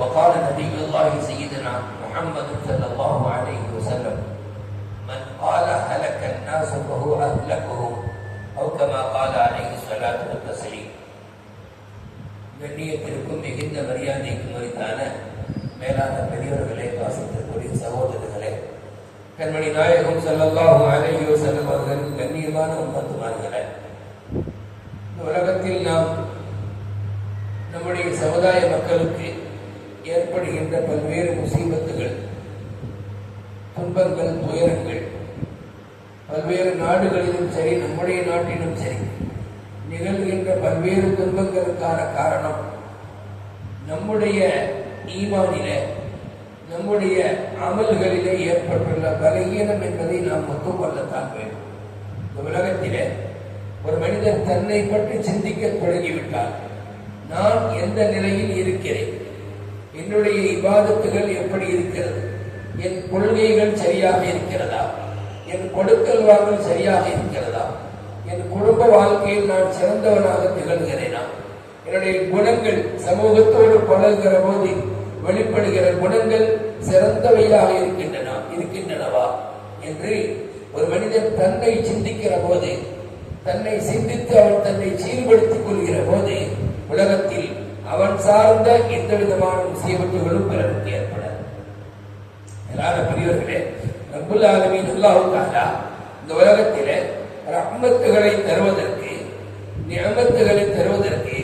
وقال نبي الله سيدنا محمد صلى الله عليه وسلم من قال هلك الناس فهو أهلكهم أو كما قال عليه الصلاة والتسليم கண்ணியத்திற்கும் மிகுந்த மரியாதைக்கும் உரித்தான மேலான பெரியவர்களே வாசித்திருக்கூடிய சகோதரர்களே கண்மணி நாயகம் ஸல்லல்லாஹு அலைஹி வஸல்லம் அவர்கள் கண்ணியமான உம்மத்துமார்களே இந்த உலகத்தில் நாம் நம்முடைய சமுதாய மக்களுக்கு ஏற்படுகின்ற பல்வேறு முசீபத்துகள் துன்பங்கள் துயரங்கள். பல்வேறு நாடுகளிலும் சரி நம்முடைய நாட்டிலும் சரி நிகழ்கின்ற பல்வேறு துன்பங்களுக்கான காரணம் நம்முடைய ஈமானில நம்முடைய அமல்களிலே ஏற்பட்டுள்ள பலகீனம் என்பதை நாம் ஒத்துக்கொள்ளத்தான் வேண்டும். இந்த உலகத்திலே ஒரு மனிதன் தன்னை பற்றி சிந்திக்க தொடங்கிவிட்டார் நான் எந்த நிலையில் இருக்கிறேன்? என்னுடைய இபாதத்துகள் எப்படி இருக்கிறது? என் கொள்கைகள் சரியாக இருக்கிறதா? என் கொடுக்கல் வாங்கல் சரியாக இருக்கிறதா? என் குடும்ப வாழ்க்கையில் நான் சிறந்தவனாக திகழ்கிறேனா? என்னுடைய குணங்கள் சமூகத்தோடு பழகுகிற போது வெளிப்படுகிற குணங்கள் சிறந்தவையாக இருக்கின்றன இருக்கின்றனவா? என்று ஒரு மனிதன் தன்னை சிந்திக்கிற போது தன்னை சிந்தித்து அவன் தன்னை சீர்படுத்திக் கொள்கிற அவன் சார்ந்த எந்த விதமான முசீபத்துகளும் பிறருக்கு ஏற்படாது. மேலான பெரியவர்களே ரபுல் ஆலமின் அல்லாஹு இந்த உலகத்திலே ரஹ்மத்துகளை தருவதற்கு நியமத்துகளை தருவதற்கு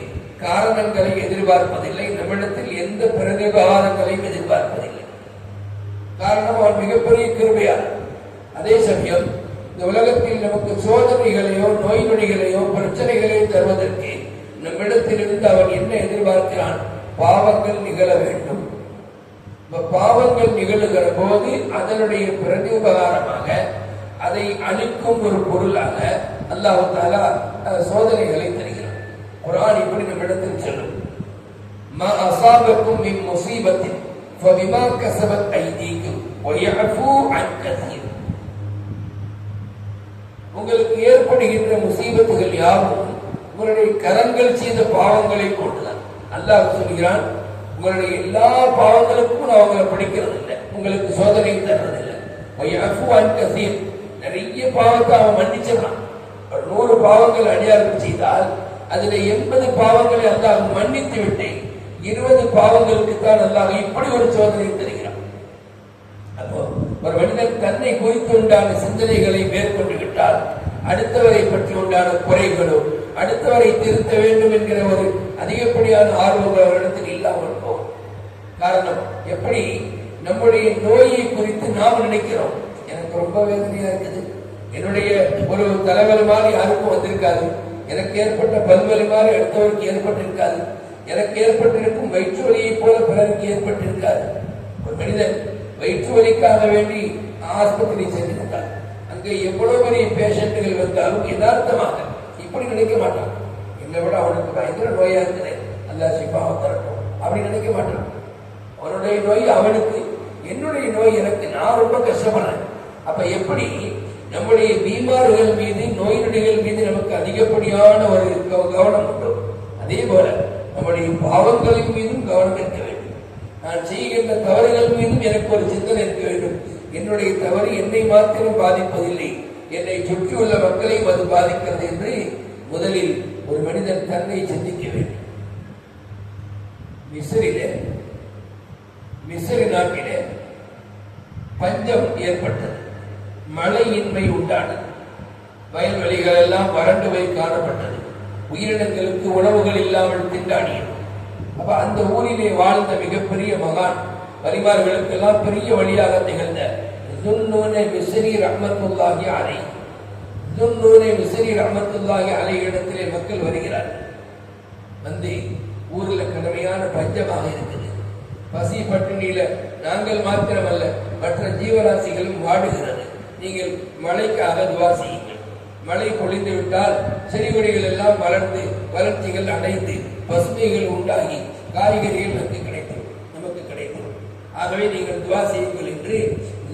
காரணங்களை எதிர்பார்ப்பதில்லை நம்மிடத்தில் எந்த பிரதிபாரங்களையும் எதிர்பார்ப்பதில்லை. காரணம் அவன் மிகப்பெரிய கிருபையாளர். அதே சமயம் இந்த உலகத்தில் நமக்கு சோதனைகளையோ நோய் நொடிகளையோ பிரச்சனைகளையோ தருவதற்கு நம்மிடத்திலிருந்து அவன் என்ன எதிர்பார்க்கிறான் பாவங்கள் நிகழ வேண்டும் இப்ப பாவங்கள் நிகழுகிற போது அதனுடைய பிரதிபகாரமாக அதை அழிக்கும் ஒரு பொருளாக அல்லாஹ் தாலா அஹ், சோதனைகளை தருகிறான் குர்ஆன் இப்படி நம்மிடத்தில் சொல்லும் ما أصابكم من مصيبة فبما كسبت أيديكم ويعفو عن كثير உங்களுக்கு ஏற்படுகின்ற முசீபத்துகள் யாவும் உங்களுடைய கரங்கள் செய்த பாவங்களை கொண்டுதான் அல்லாஹ் சொல்கிறான் உங்களுடைய எல்லா பாவங்களுக்கும் நான் அவங்களை படிக்கிறது இல்லை உங்களுக்கு சோதனை தர்றது இல்லை நிறைய பாவத்தை அவன் மன்னிச்சிடலாம் நூறு பாவங்கள் அடியார்கள் செய்தால் அதுல எண்பது பாவங்களை அல்லாஹ் மன்னித்து விட்டேன். இருபது பாவங்களுக்கு தான் அல்லாஹ் இப்படி ஒரு சோதனை தருகிறான். அப்போ ஒரு மனிதன் தன்னை குறித்து உண்டான சிந்தனைகளை மேற்கொண்டு விட்டால் அடுத்தவரை பற்றி உண்டான குறைகளும் அடுத்தவரை திருத்த வேண்டும் என்கிற ஒரு அதிகப்படியான ஆர்வம் அவரிடத்தில் இல்லாமல் போகும். காரணம் எப்படி நம்முடைய நோயை குறித்து நாம் நினைக்கிறோம்? எனக்கு ரொம்ப வேதனையா இருக்குது. என்னுடைய ஒரு தலைவலி மாதிரி யாருக்கும் வந்திருக்காது. எனக்கு ஏற்பட்ட பல்வலி மாதிரி அடுத்தவருக்கு ஏற்பட்டிருக்காது. எனக்கு ஏற்பட்டிருக்கும் வயிற்று வலியை போல பிறருக்கு ஏற்பட்டிருக்காது. ஒரு மனிதன் வயிற்று வலிக்காக வேண்டி ஆஸ்பத்திரி சென்றிருந்தார் அங்கே எவ்வளவு பெரிய பேஷண்ட்டுகள் வந்தாலும் யதார்த்தமாக இப்படி நினைக்க மாட்டான். என்னை விட அவனுக்கு பயங்கர நோயா இருக்குது. அல்ல சிப்பாவை தரட்டும். அப்படி நினைக்க மாட்டான். அவனுடைய நோய் அவனுக்கு. என்னுடைய நோய் எனக்கு நான் ரொம்ப கஷ்டப்படுறேன். அப்ப எப்படி நம்முடைய பீமார்கள் மீது நோய் நொடிகள் மீது நமக்கு அதிகப்படியான ஒரு கவனம் உண்டு? அதே போல நம்முடைய பாவங்களின் மீதும் கவனம் இருக்க வேண்டும். நான் செய்கின்ற தவறுகள் மீதும் எனக்கு ஒரு சிந்தனை இருக்க வேண்டும். என்னுடைய தவறு என்னை மாத்திரம் பாதிப்பதில்லை. என்னை சுற்றியுள்ள மக்களையும் அது பாதிக்கிறது என்று முதலில் ஒரு மனிதன் தன்னை சிந்திக்க வேண்டும். மிஸ்ரிலே மிஸ்ரி நாட்டிலே பஞ்சம் ஏற்பட்டது. மழையின்மை உண்டானது. வயல்வெளிகள் எல்லாம் வறண்டு போய் காணப்பட்டது. உயிரினங்களுக்கு உணவுகள் இல்லாமல் திண்டாடியது. அப்ப அந்த ஊரிலே வாழ்ந்த மிகப்பெரிய மகான் பரிவார்களுக்கெல்லாம் பெரிய வழியாக திகழ்ந்த துன்னூனை மிஸ்ரி ரஹ்மத்துல்லாஹி அலை. துன்னூனை மிஸ்ரி ரஹ்மத்துல்லாஹி அலை இடத்திலே மக்கள் வருகிறார்கள். வந்து ஊர்ல கடுமையான பஞ்சமாக இருக்குது. பசி பட்டினியில நாங்கள் மாத்திரமல்ல மற்ற ஜீவராசிகளும் வாடுகிறது. நீங்கள் மழைக்காக துவா செய்யுங்கள். மழை பொழிந்து விட்டால் செடி எல்லாம் வளர்ந்து வளர்ச்சிகள் அடைந்து பசுமைகள் உண்டாகி காய்கறிகள் நமக்கு கிடைக்கும் நமக்கு கிடைக்கும் ஆகவே நீங்கள் துவா செய்யுங்கள் என்று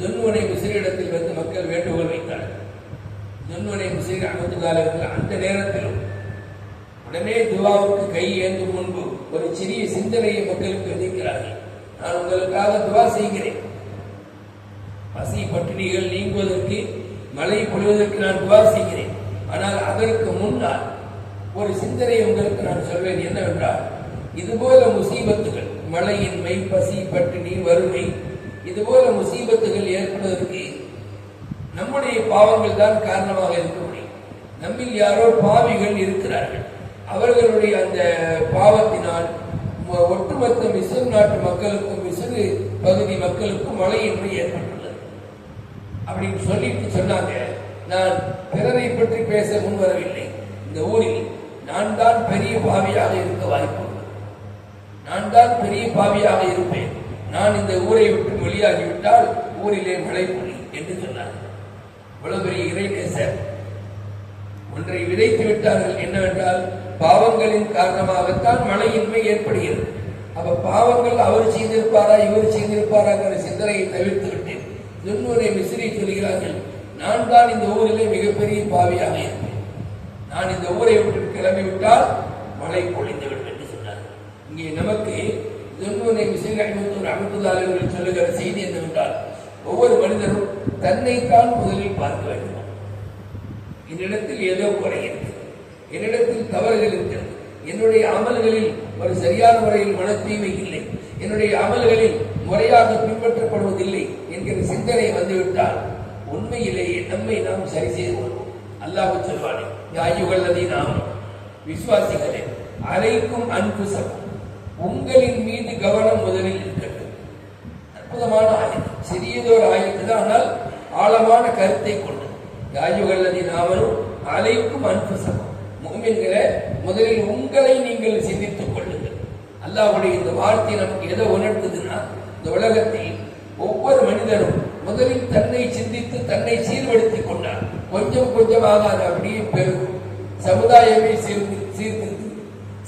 துன்வனை விசிறிடத்தில் வந்து மக்கள் வேண்டுகோள் வைத்தார்கள். துன்வனை விசிறி காலத்தில் அந்த நேரத்திலும் உடனே துவாவுக்கு கை ஏந்தும் முன்பு ஒரு சிறிய சிந்தனையை மக்களுக்கு விதிக்கிறார்கள். நான் உங்களுக்காக துவா செய்கிறேன். பசி பட்டினிகள் நீங்குவதற்கு மழை பொழிவதற்கு நான் துவா செய்கிறேன். ஆனால் அதற்கு முன்னால் ஒரு சிந்தனை உங்களுக்கு நான் சொல்வேன் என்னவென்றால் இதுபோல முசீபத்துகள் மழையின்மை பசி பட்டினி வறுமை இதுபோல முசீபத்துகள் ஏற்படுவதற்கு நம்முடைய பாவங்கள் தான் காரணமாக இருக்க முடியும். நம்மில் யாரோ பாவிகள் இருக்கிறார்கள். அவர்களுடைய அந்த பாவத்தினால் ஒட்டுமொத்த மிசு நாட்டு மக்களுக்கும் மிஸ்ர் பகுதி மக்களுக்கும் மழையின்மை ஏற்பட்டுள்ளது. அப்படின்னு சொல்லிட்டு சொன்னாங்க. நான் பிறரை பற்றி பேச முன்வரவில்லை. இந்த ஊரில் நான் தான் பெரிய பாவியாக இருக்க வாய்ப்பு நான் தான் பெரிய பாவியாக இருப்பேன். நான் இந்த ஊரை விட்டு வெளியாகிவிட்டால் ஊரிலே மழை பொழி என்று சொன்னார் இவ்வளவு பெரிய இறைநேசர் ஒன்றை விதைத்து விட்டார்கள் என்னவென்றால் பாவங்களின் காரணமாகத்தான் மழையின்மை ஏற்படுகிறது. அப்ப பாவங்கள் அவர் செய்திருப்பாரா இவர் செய்திருப்பாராங்கிற சிந்தனையை தவிர்த்து விட்டேன். துன்னுரை மிஸ்ரி சொல்கிறார்கள் நான் தான் இந்த ஊரிலே மிகப்பெரிய பாவியாக இருப்பேன். நான் இந்த ஊரை விட்டு கிளம்பிவிட்டால் மழை பொழிந்து விடும் என்று சொன்னார் இங்கே நமக்கு துன்னுரை விஷயங்கள் அஹமது அஹமதுல்லா சொல்லுகிற செய்தி என்னவென்றால் ஒவ்வொரு மனிதரும் தன்னைத்தான் முதலில் பார்க்க வேண்டும். என்னிடத்தில் ஏதோ குறை இருக்கிறது. என்னிடத்தில் தவறுகள் இருக்கிறது. என்னுடைய அமல்களில் ஒரு சரியான முறையில் மன இல்லை. என்னுடைய அமல்களில் முறையாக பின்பற்றப்படுவதில்லை என்கிற சிந்தனை வந்துவிட்டால் உண்மையிலேயே நம்மை நாம் சரி செய்து கொள்வோம். அல்லாஹ் சொல்வானே யாயுகல்லதி நாம் விசுவாசிகளே அனைக்கும் அன்பு சமம் உங்களின் மீது கவனம் முதலில் இருக்கட்டும் அற்புதமான ஆயத்து. சிறியதொரு ஆயத்து தான். ஆனால் ஆழமான கருத்தை கொண்டது யாயுகல்லதி நாமனும் அலைக்கும் அன்பு சமம். மோமின்களை முதலில் உங்களை நீங்கள் சிந்தித்துக் கொள்ளுங்கள். அல்லாவுடைய இந்த வார்த்தை நமக்கு எதை உணர்த்துதுன்னா இந்த உலகத்தில் ஒவ்வொரு மனிதனும் முதலில் தன்னை சிந்தித்து தன்னை சீர்படுத்திக் கொண்டார் கொஞ்சம் கொஞ்சமாக அது அப்படியே பெருகும். சமுதாயமே சீர்ந்து சீர்திருந்து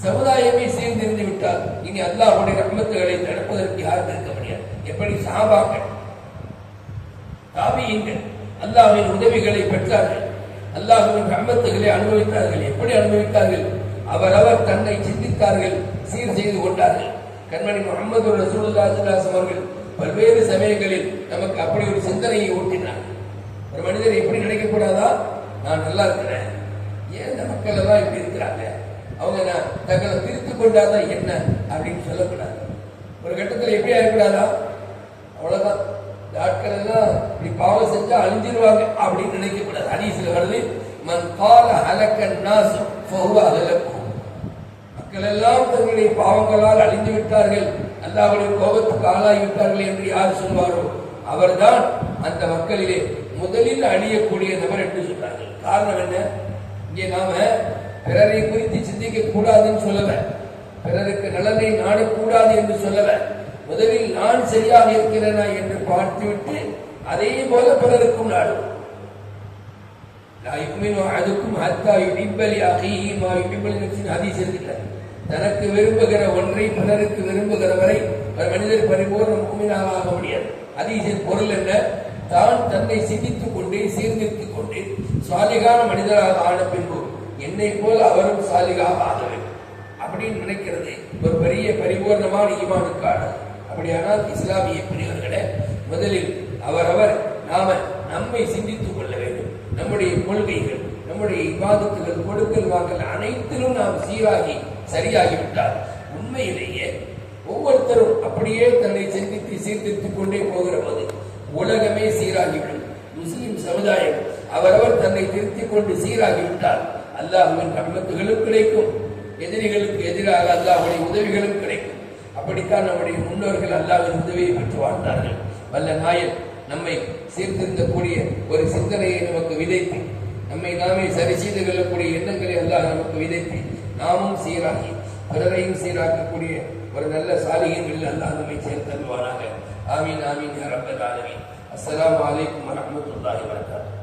சமுதாயமே சீர்திருந்து விட்டால் இனி அல்லாஹுடைய ரஹ்மத்துகளை தடுப்பதற்கு யாரும் இருக்க முடியாது. எப்படி? சாபாக்கள் தாபியங்கள் அல்லாஹின் உதவிகளை பெற்றார்கள். அல்லாஹுவின் ரஹ்மத்துகளை அனுபவித்தார்கள். எப்படி அனுபவித்தார்கள்? அவரவர் தன்னை சிந்தித்தார்கள் சீர் செய்து கொண்டார்கள். கண்மணி முகமது ரசூலுல்லாஹி அவர்கள் பல்வேறு சமயங்களில் நமக்கு அப்படி ஒரு சிந்தனையை ஊட்டினார். ஒரு மனிதர் எப்படி நினைக்கக்கூடாதா? நான் நல்லா இருக்கிறேன். ஏன் இந்த மக்கள் எல்லாம் இப்படி இருக்கிறாங்க? அவங்க தங்களை திருத்திக் கொண்டாதான் என்ன அப்படின்னு சொல்லக்கூடாது. ஒரு கட்டத்தில் எப்படி ஆகக்கூடாதா அவ்வளவுதான். இந்த ஆட்கள் எல்லாம் இப்படி பாவம் செஞ்சா அழிஞ்சிருவாங்க அப்படின்னு நினைக்கக்கூடாது. அனீசில் ஹதீஸ்ல வருது மன் கால ஹலக்கன் நாஸ் ஃபஹுவ மக்கள் எல்லாம் தங்களுடைய பாவங்களால் அழிந்து விட்டார்கள். அல்லாஹ்வுடைய கோபத்துக்கு ஆளாகிவிட்டார்கள் என்று யார் சொல்வாரோ அவர்தான் அந்த மக்களிலே முதலில் அழியக்கூடிய நபர் என்று சொன்னார்கள் காரணம் என்ன? இங்கே நாம பிறரை குறித்து சிந்திக்க கூடாதுன்னு சொல்லல பிறருக்கு நலனை நாடக்கூடாது என்று சொல்லல முதலில் நான் சரியாக இருக்கிறேனா என்று பார்த்துவிட்டு அதே போல பிறருக்கும் நாடும். லா ஹத்தா யுஹிப்ப லி அஹீஹி மா ஹதீஸ் தனக்கு விரும்புகிற ஒன்றை பிறருக்கு விரும்புகிற வரை ஒரு மனிதர் பரிபூர்ண ஆக முடியாது. ஹதீஸின் பொருள் என்ன? தான் தன்னை சிந்தித்துக் கொண்டே சீர்திருத்திக் கொண்டே சுவாதிகான மனிதராக ஆன பின்பு என்னை போல் அவரும் சாலிகாக ஆக வேண்டும் அப்படின்னு நினைக்கிறது ஒரு பெரிய பரிபூர்ணமான ஈமானுக்கான அப்படியானால் இஸ்லாமிய பிரிவர்களே முதலில் அவரவர் நாம நம்மை சிந்தித்துக் கொள்ள வேண்டும். நம்முடைய கொள்கைகள் நம்முடைய விவாதத்துகள் கொடுக்கல் வாங்கல் அனைத்திலும் நாம் சீராகி சரியாகிவிட்டால் உண்மையிலேயே ஒவ்வொருத்தரும் அப்படியே தன்னை சிந்தித்து சீர்திருத்திக் கொண்டே போகிற போது உலகமே சீராகிவிடும். முஸ்லிம் சமுதாயம் அவரவர் தன்னை திருத்திக் கொண்டு சீராகிவிட்டால் அல்லாஹுவின் ரஹமத்துகளும் கிடைக்கும். எதிரிகளுக்கு எதிராக அல்லாஹுடைய உதவிகளும் கிடைக்கும். அப்படித்தான் நம்முடைய முன்னோர்கள் அல்லாவின் உதவியை பெற்று வாழ்ந்தார்கள். வல்ல நாயன் நம்மை சீர்திருந்தக்கூடிய ஒரு சிந்தனையை நமக்கு விதைத்து நம்மை நாமே சரி செய்து கொள்ளக்கூடிய எண்ணங்களை அல்லாஹ் நமக்கு விதைத்து நாமும் சீராகி பிறரையும் சீராக்கக்கூடிய ஒரு நல்ல சாலிகங்கள் அல்லாஹ் நம்மை சேர்த்தல்வானாக ஆமீன் ஆமீன் யா ரப்பல் ஆலமீன். அஸ்ஸலாமு அலைக்கும் வரஹ்மத்துல்லாஹி வபரகாத்துஹு.